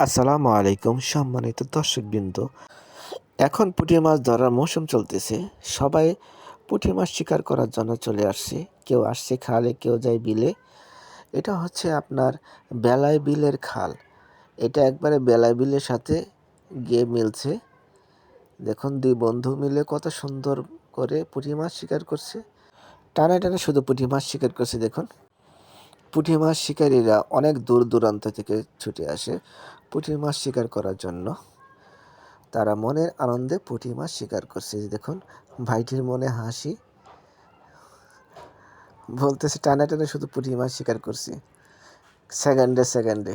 আসসালামু আলাইকুম সম্মানিত দর্শকবৃন্দ। এখন পুঁটি মাছ ধরার মৌসুম চলতেছে। সবাই পুঁটি মাছ শিকার করার জন্য চলে আসছে। কেউ আসছে খালে, কেউ যায় বিলে। এটা হচ্ছে আপনার বেলায় বিলের খাল। এটা একবারে বেলায় বিলের সাথে গিয়ে মিলছে। দেখুন, দুই বন্ধু মিলে কত সুন্দর করে পুঁটি মাছ শিকার করছে। টানে টানে শুধু পুঁটি মাছ শিকার করছে, দেখুন। পুঁটি মাছ শিকারীরা অনেক দূর দূরান্ত থেকে ছুটে আসে পুঁটি মাছ শিকার করার জন্য। তারা মনের আনন্দে পুঁটি মাছ শিকার করছে। দেখুন, ভাইটির মনে হাসি। বলতেছে, টানা টানে শুধু পুঁটি মাছ শিকার করছি। সেকেন্ডে সেকেন্ডে।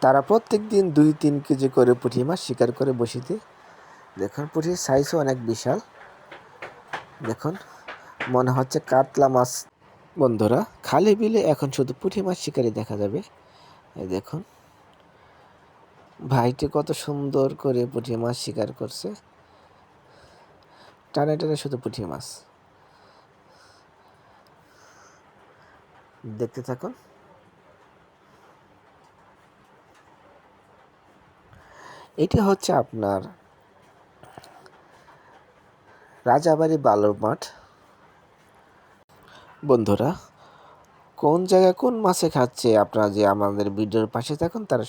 তারা প্রত্যেক দিন দুই, তিন কেজি করে পুঁটি মাছ শিকার করে বসিতে। দেখুন, পুঁটির সাইজও অনেক বিশাল। দেখুন, মনে হচ্ছে কাতলা মাছ বন্ধুরা, খালি বিলে এখন শুধু পুঁটি মাছ শিকারি দেখা যাবে। এই দেখুন, ভাইটি কত সুন্দর করে পুঁটি মাছ শিকার করছে। টানে টানে শুধু পুঁটি মাছ। দেখতে থাকুন। এটি হচ্ছে আপনার রাজাবাড়ি বালুর মাঠ। বন্ধুরা, কোন জায়গায় কোন মাছে খাচ্ছে আপনারা যে আমাদের ভিডিওর পাশে থাকুন, তারা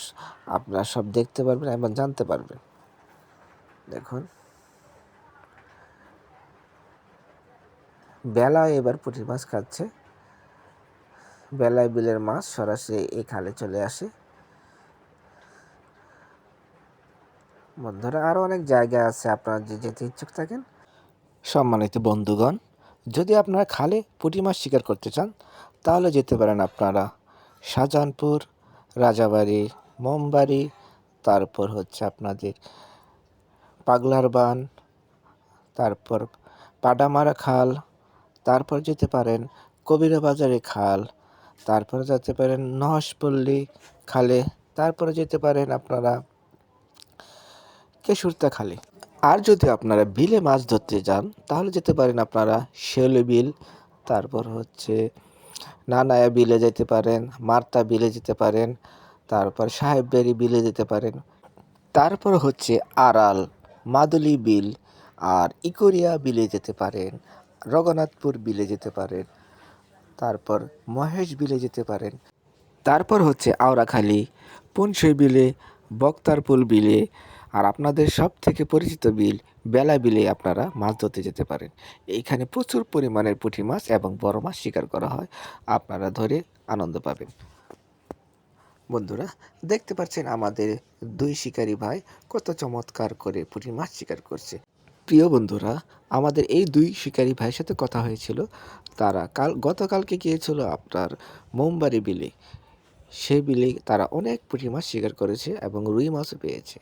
আপনারা সব দেখতে পারবেন, এবং জানতে পারবেন। দেখুন। বেলায় এবার পুঁটি মাছ খাচ্ছে। বেলায় বিলের মাছ সরাসরি এই খালে চলে আসে। বন্ধুরা আরও অনেক জায়গা আছে, আপনারা যে যেতে ইচ্ছুক থাকেন। সম্মানিত বন্ধুগণ যদি আপনারা খালে পুঁটি মাছ শিকার করতে চান, তাহলে যেতে পারেন আপনারা শাহজাহানপুর, রাজাবাড়ি, মোমবাড়ি, তারপর হচ্ছে আপনাদের পাগলার বান, তারপর পাডামারা খাল, তারপর যেতে পারেন কবিরা বাজারে খাল, তারপরে যেতে পারেন নহসপল্লী খালে, তারপরে যেতে পারেন আপনারা কেশুরতা খালে। আর যদি আপনারা বিলে মাছ ধরতে যান, তাহলে যেতে পারেন আপনারা শেলে বিল, তারপর হচ্ছে নানায়া বিলে যেতে পারেন, মার্তা বিলে যেতে পারেন, তারপর সাহেববাড়ি বিলে যেতে পারেন। তারপর হচ্ছে আড়াল, মাদুলি বিল আর ইকোরিয়া বিলে যেতে পারেন, রঘুনাথপুর বিলে যেতে পারেন, তারপর মহেশ বিলে যেতে পারেন। তারপর হচ্ছে আওরাখালী পুনসই বিলে, বক্তারপুল বিলে আর আপনাদের সব থেকে পরিচিত বিল, বেলা বিলে আপনারা মাছ ধরতে যেতে পারেন। এইখানে প্রচুর পরিমাণের পুঁটি মাছ এবং বড় মাছ শিকার করা হয়। আপনারা ধরে আনন্দ পাবেন। বন্ধুরা, দেখতে পাচ্ছেন আমাদের দুই শিকারী ভাই কত চমৎকার করে পুঁটি মাছ শিকার করছে। প্রিয় বন্ধুরা, আমাদের এই দুই শিকারী ভাইয়ের সাথে কথা হয়েছিল। তারা কাল, গতকালকে গিয়েছিল আপনার মোমবাড়ি বিলে। সেই বিলে তারা অনেক পুঁটি মাছ শিকার করেছে এবং রুই মাছও পেয়েছে।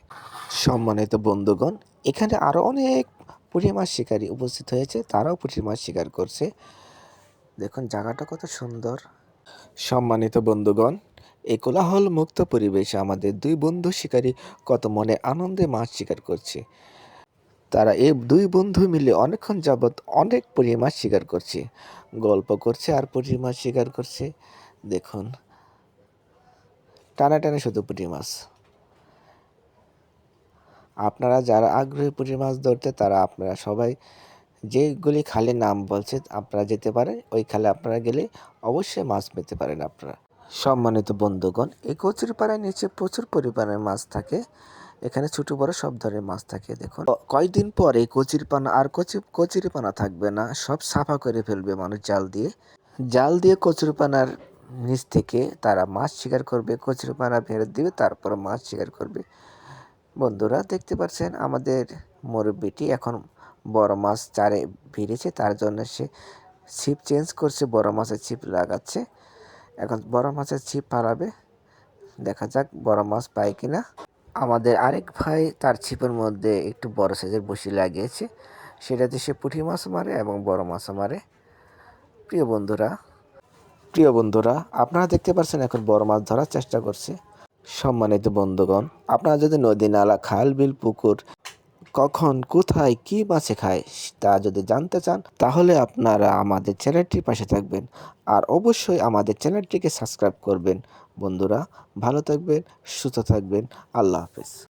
সম্মানিত বন্ধুগণ, এখানে আরও অনেক পুঁটি মাছ শিকারী উপস্থিত হয়েছে। তারাও পুঁটি মাছ শিকার করছে। দেখুন, জায়গাটা কত সুন্দর। সম্মানিত বন্ধুগণ, এই কোলাহল মুক্ত পরিবেশে আমাদের দুই বন্ধু শিকারী কত মনে আনন্দে মাছ শিকার করছে। তারা এই দুই বন্ধু মিলে অনেকক্ষণ যাবৎ অনেক পুঁটি মাছ শিকার করছে। গল্প করছে আর পুঁটি মাছ শিকার করছে। দেখুন টানা টানে শুধু পুঁটি মাছ। আপনারা যারা আগ্রহী পুঁটি মাছ ধরতে, তারা আপনারা সবাই যেগুলি খালে নাম বলছে, আপনারা যেতে পারেন। ওই খালে আপনারা গেলে অবশ্যই মাছ পেতে পারেন আপনারা। সম্মানিত বন্ধুগণ, এই কচুরিপাড়ার নিচে প্রচুর পরিমাণে মাছ থাকে। এখানে ছোট বড় সব ধরনের মাছ থাকে, দেখুন। কয়েকদিন পর কচিরপানা, আর কচি, কচুরিপানা থাকবে না। সব সাফা করে ফেলবে মানুষ জাল দিয়ে। জাল দিয়ে কচুরিপানার নিচ থেকে তারা মাছ শিকার করবে কচুরিপানা ফেরত দিবে, তারপর মাছ শিকার করবে। বন্ধুরা, দেখতে পাচ্ছেন আমাদের মুরব্বিটি এখন বড় মাছ চারে ভিড়েছে, তার জন্য সে ছিপ চেঞ্জ করছে, বড় মাছের ছিপ লাগাচ্ছে। এখন বড় মাছের ছিপ পালাবে দেখা যাক বড় মাছ পায় কিনা। আমাদের আরেক ভাই তার ছিপের মধ্যে একটু বড় সাইজের বসি লাগিয়েছে, সেটাতে সে পুঁটি মাছ মারে এবং বড় মাছও মারে। প্রিয় বন্ধুরা প্রিয় বন্ধুরা, আপনারা দেখতে পাচ্ছেন এখন বড় মাছ ধরার চেষ্টা করছে। সম্মানিত বন্ধুগণ, আপনারা যদি নদী, নালা, খাল, বিল, পুকুর কখন, কোথায়, কি মাছে খায় তা যদি জানতে চান, তাহলে আপনারা আমাদের চ্যানেলটির পাশে থাকবেন আর অবশ্যই আমাদের চ্যানেলটিকে সাবস্ক্রাইব করবেন। বন্ধুরা, ভালো থাকবেন, সুস্থ থাকবেন, আল্লাহ হাফেজ।